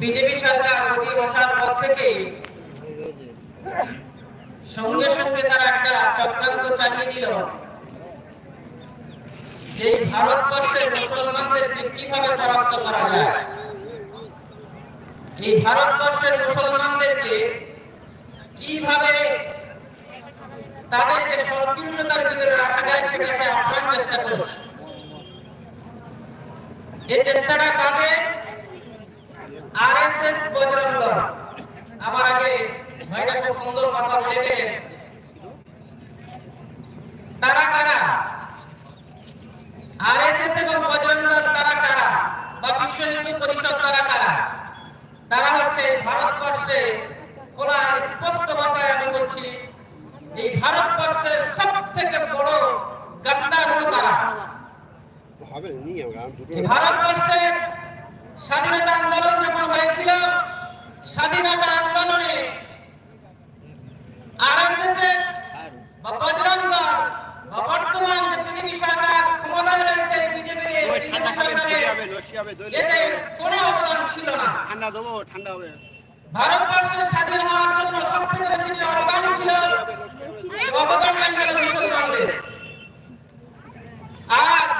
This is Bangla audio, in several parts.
বিজেপি সরকার মোদী বসার পর থেকে সঙ্গে সঙ্গে তারা একটা চক্রান্ত চালিয়ে দিল। যে ভারতবর্ষের মুসলমানদেরকে কীভাবে পরাস্ত করা যায়? এই ভারতবর্ষের মুসলমানদেরকে কীভাবে তাদেরকে সংকীর্ণতার ভিতরে রাখা যায় সেটা আপ্রাণ চেষ্টা করেছে এই চেষ্টাটা কাদের? আরএসএস বজরং দল আমার আগে ভাইটা খুব সুন্দর কথা বলে গেলেন তারা কারা? আরএসএস এবং বজরং দল তারা কারা? বা বিশ্ব হিন্দু পরিষদ তারা কারা? তারা হচ্ছে ভারতবর্ষে বলা স্পষ্ট ভাষায় আমি বলছি এই ভারতবর্ষের সব থেকে বড় গাদ্দার হলো তারা। হবে না, আমরা দুটো এই ভারতবর্ষের স্বাধীনতা আন্দোলন যখন হয়েছিল স্বাধীনতা আন্দোলনে আরএসএস এর বা বজরং দল বা বর্তমান যে বিজেপি সরকার ক্ষমতায় রয়েছে বিজেপির বিজেপি সরকারের এতে কোনো অবদান ছিল না। ঠান্ডা দেবো ঠান্ডা হবে। ভারতবর্ষের স্বাধীন হওয়ার জন্য সব থেকে বেশি অবদান ছিল মুসলমানদের আজ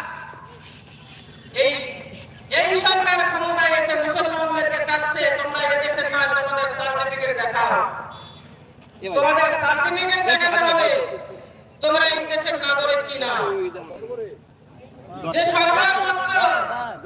এই এই সরকার ক্ষমতায় এসে মুসলমানদেরকে চাচ্ছে তোমরা এই দেশের নয় তোমাদের সার্টিফিকেট দেখাও এবার তোমাদের সার্টিফিকেট দেখাতে হবে তোমরা এই দেশের নাগরিক কি না ওই দেখো। যে সরকার মাত্র দশ টাকা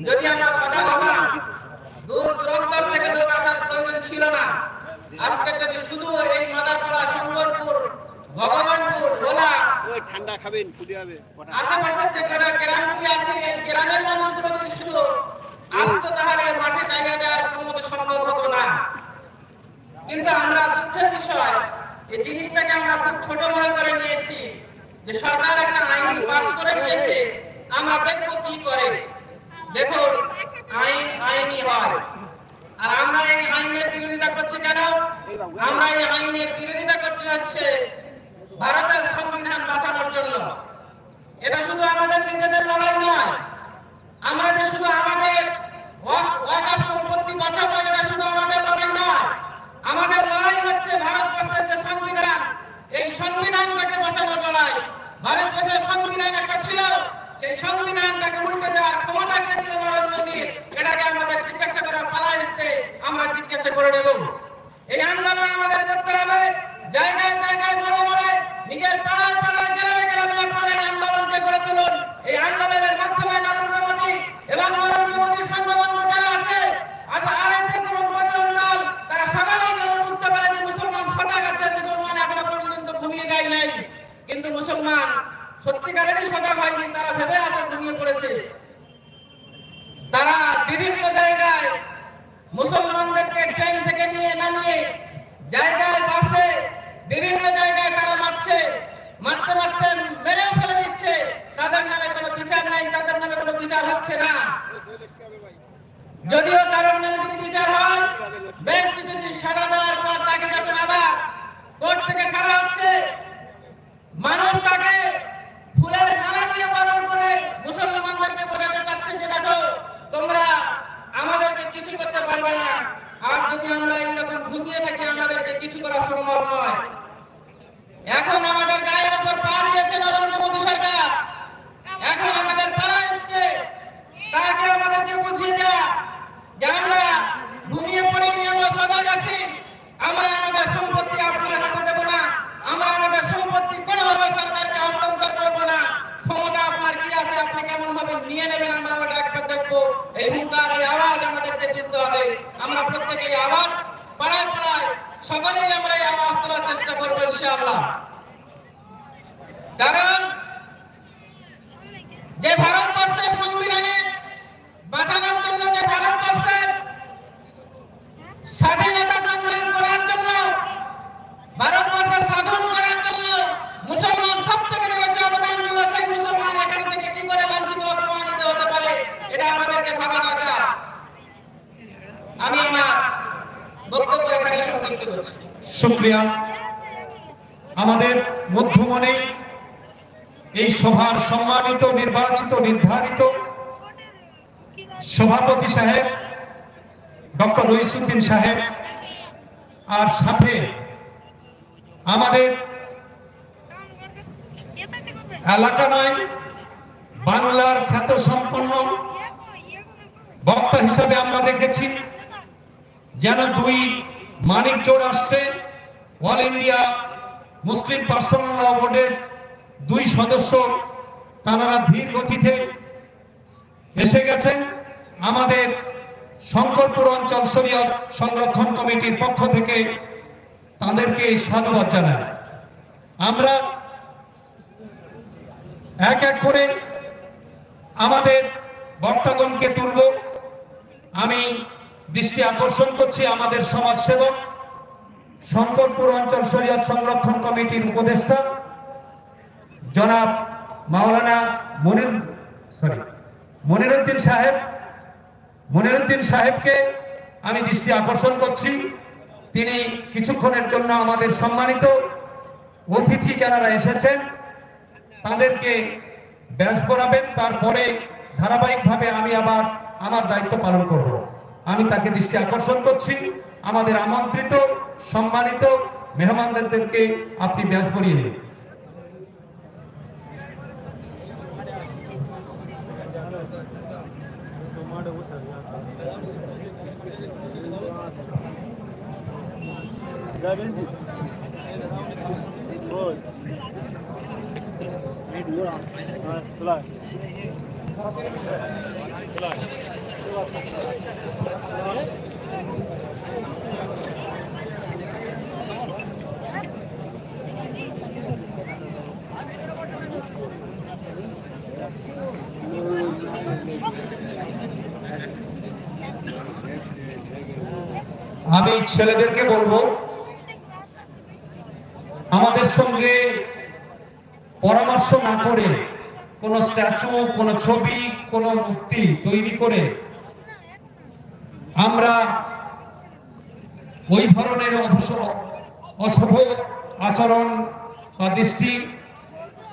যদি আমরা সজাগ হতাম দূর দূরান্তর থেকে লোক আসার প্রয়োজন ছিল না। আজকে যদি শুধু এই মাদারপাড়া শঙ্করপুর ভগবানপুর ভোলা ওই ঠান্ডা খাবেন ফুটে হবে কটা। আশেপাশের যে গ্রা- গ্রামগুলি আছে এই গ্রামের মানুষগুলো যদি শুধু আসতো তাহলে মাঠে জায়গা দেওয়ার কোনো সম্ভব হতো না। কিন্তু আমরা দুঃখের বিষয় এই জিনিসটাকে আমরা খুব ছোট মনে করে নিয়েছি যে সরকার একটা আইন পাস করে নিয়েছে আমরা দেখব কি করে। দেখুন, আইন আইনই হয়। আর আমরা এই আইনের বিরোধিতা করছি কেন? আমরা এই আইনের বিরোধিতা করতে হচ্ছে ভারতের সংবিধান বাঁচানোর জন্য। এটা শুধু আমাদের নিজেদের লড়াই নয়, আমরা যে শুধু আমাদের ওয়াক- ওয়াকফ সম্পত্তি বাঁচাবো, এটা শুধু আমাদের লড়াই নয়। আমাদের লড়াই হচ্ছে ভারতবর্ষের যে সংবিধান, এই সংবিধানটাকে বাঁচানোর লড়াই। ভারতবর্ষের সংবিধান একটা ছিল, সেই সংবিধানটাকে উল্টে দেওয়ার ক্ষমতা কে ছিল নরেন্দ্র মোদী এটাকে আমাদের জিজ্ঞাসা করার পালা এসছে আমরা জিজ্ঞাসা এবং এই আন্দোলন আমাদের করতে হবে। জায়গায় জায়গায় বড় বড় নিজের পাড়ায় পাড়ায় গ্রামে গ্রামে আপনারা এই আন্দোলনকে গড়ে তুলুন এই আন্দোলনের মাধ্যমে নরেন্দ্র মোদী এবং নরেন্দ্র মোদীর সংগবন্ধ যারা আছে আজ আরএসএস এবং বজরং দল তারা সকালেই যেন বুঝতে পারে যে মুসলমান সজাগ আছে মুসলমান এখনও পর্যন্ত ঘুমিয়ে যায় নাই কিন্তু মুসলমান সত্যিকারেরই সজাগ হয়নি তারা ভেবে আছে ঘুমিয়ে পড়েছে তারা বিভিন্ন জায়গায় মুসলমানদেরকে ট্রেন থেকে নিয়ে নামিয়ে জায়গায় বাসে, বিভিন্ন জায়গায় তারা মারছে মারতে মারতে মেরেও ফেলে দিচ্ছে। তাদের নামে কোনো বিচার নাই, তাদের নামে কোনো বিচার হচ্ছে না। যদিও কারোর নামে যদি বিচার হয়, বেশ কিছুদিন সারা দেওয়ার পর তাকে যখন আবার কোর্ট থেকে ছাড়া হচ্ছে মানুষ তাকে ফুলের মালা দিয়ে বরণ করে মুসলমানদেরকে বোঝাতে চাচ্ছে যে দেখো তোমরা আমাদেরকে কিছু করতে পারবে না আর যদি আমরা এইরকম ঘুমিয়ে থাকি আমাদেরকে কিছু করা সম্ভব নয় এখন আমাদের গায়ের উপর পা দিয়েছে নরেন্দ্র মোদী সরকার। এখন আমাদের পাড়া এসছে। তাকে আমাদেরকে বুঝিয়ে দেওয়া যে আমরা ঘুমিয়ে পড়িনি, আমরা সজাগ আছি। আমরা আমাদের সম্পত্তি আপনার হাতে দেব না। আমরা আমাদের সম্পত্তি কোনোভাবে সরকারকে হস্তান্তর করব না। ক্ষমতা আপনার কি আছে? আপনি কেমন ভাবে নিয়ে নেবেন? আমরা ওটা একবার দেখব। এই হুঙ্কার, এই আওয়াজ আমাদেরকে তুলতে হবে। আমরা প্রত্যেকে আওয়াজ, পাড়ায় পাড়ায়, সকলেই আমরা এই চেষ্টা করব ইনশাআল্লাহ। কারণ যে ভারতবর্ষের সংবিধানে বাঁচানোর জন্য, যে ভারতবর্ষের স্বাধীনতা সংগ্রাম করার জন্য ভারতবর্ষের স্বাধীন করার জন্য মুসলমান সব থেকে বেশি অবদান সেই মুসলমান এখান থেকে কি করে লাঞ্ছিত, অপমানিত হতে পারে, এটা আমাদেরকে ভাবা দরকার। আমি আমার বক্তব্য এখানে সংক্ষিপ্ত করছি। শুক্রিয়া আমাদের মধ্যমনে এই সভার সম্মানিত, নির্বাচিত, নির্ধারিত সভাপতি সাহেব, ডক্টর রইসুদ্দিন সাহেব, আর সাথে আমাদের এলাকা নয়, বাংলার খ্যাত সম্পন্ন বক্তা হিসাবে আমরা দেখেছি, যেন দুই মানিক জোড় আসছে। All India Muslim personal law বোর্ডের দুই সদস্য, তারা ধীর গতিতে এসে গেছেন। আমাদের শঙ্করপুর অঞ্চল শরীয়ত সংরক্ষণ কমিটির পক্ষ থেকে তাদেরকে সাধুবাদ জানাই। আমরা এক এক করে আমাদের বক্তাগণকে তুলব। আমি দৃষ্টি আকর্ষণ করছি আমাদের সমাজসেবক, শঙ্করপুর অঞ্চল শরীয়ত সংরক্ষণ কমিটির উপদেষ্টা, জনাব মাওলানা মনির সরি মনিরুদ্দিন সাহেব। মনিরুদ্দিন সাহেবকে আমি দৃষ্টি আকর্ষণ করছি। তিনি কিছুক্ষণের জন্য আমাদের সম্মানিত অতিথি যারা এসেছেন, তাদেরকে ব্যাস করাবেন তারপরে ধারাবাহিকভাবে আমি আবার আমার দায়িত্ব পালন করব। আমি তাকে দৃষ্টি আকর্ষণ করছি। আমাদের আমন্ত্রিত সম্মানিত মেহমানদেরকে আপনি ব্যাস করিয়ে নিন। আমি ছেলেদেরকে বলব, আমাদের সঙ্গে পরামর্শ না করে কোনো স্ট্যাচু, কোনো ছবি, কোনো মূর্তি তৈরি করে আমরা ওই ধরনের অশুভ আচরণ বা দৃষ্টি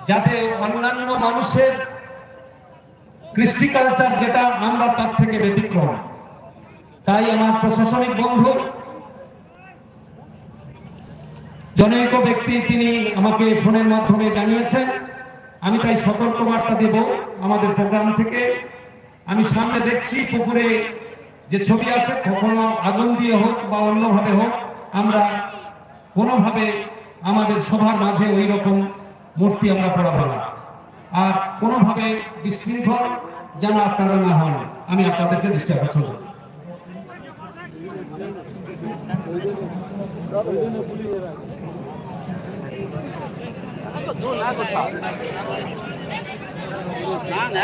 যাতে অন্যান্য মানুষের কৃষ্টি কালচার যেটা আমরা তার থেকে ব্যতিক্রম। তাই আমার প্রশাসনিক বন্ধু, জনৈক ব্যক্তি তিনি আমাকে ফোনের মাধ্যমে জানিয়েছেন, আমি তাই সতর্ক বার্তা দেব আমাদের প্রোগ্রাম থেকে। আমি সামনে দেখছি পুকুরে যে ছবি আছে কখনো আগুন দিয়ে হোক বা অন্যভাবে হোক আমরা কোনোভাবে আমাদের সবার মাঝে ওই রকম মূর্তি আমরা পড়াবো না আর কোনোভাবে বিশৃঙ্খল যেন আপনারা না হন আমি আপনাদেরকে দৃষ্টি আকর্ষণ করি না না